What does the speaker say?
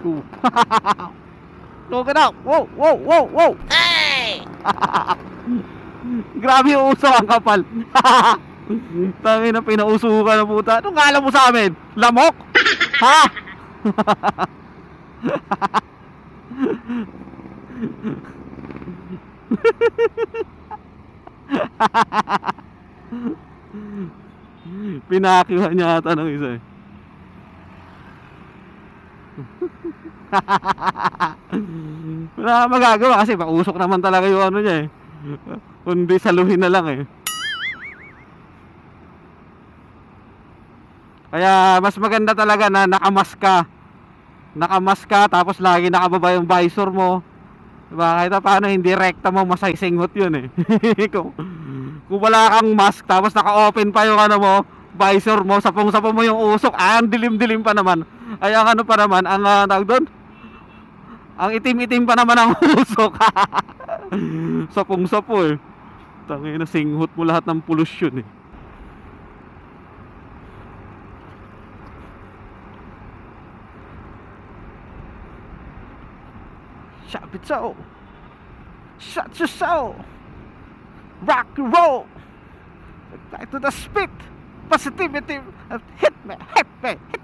ko. Look it up. Wow, wow, wow, wow. Hey! Grabe yung uso ang kapal. Tangin na pinausukan na puta. Anong kala mo sa amin? Lamok? ha? Pinakihan niya ata ng isa eh. Wala kang magagawa kasi mausok naman talaga yung ano niya eh. Kundi saluhin na lang eh. Kaya mas maganda talaga na nakamas ka. Nakamas ka tapos lagi nakababa yung visor mo. Diba? Kahit paano hindi rekta mo masaysingot yun eh. kung, kung wala kang mask tapos naka-open pa yung ano mo, visor mo, sapong-sapong mo yung usok, ah, ang dilim-dilim pa naman. Ay ang ano pa naman, ang uh, tawag doon? Ang itim-itim pa naman ang usok. Sapong-sapo eh. Tangina singhot mo lahat ng pollution eh. Shop it so. Shut your soul. Rock and roll. Back to the spit. Positivity. Hit me, hit me, hit.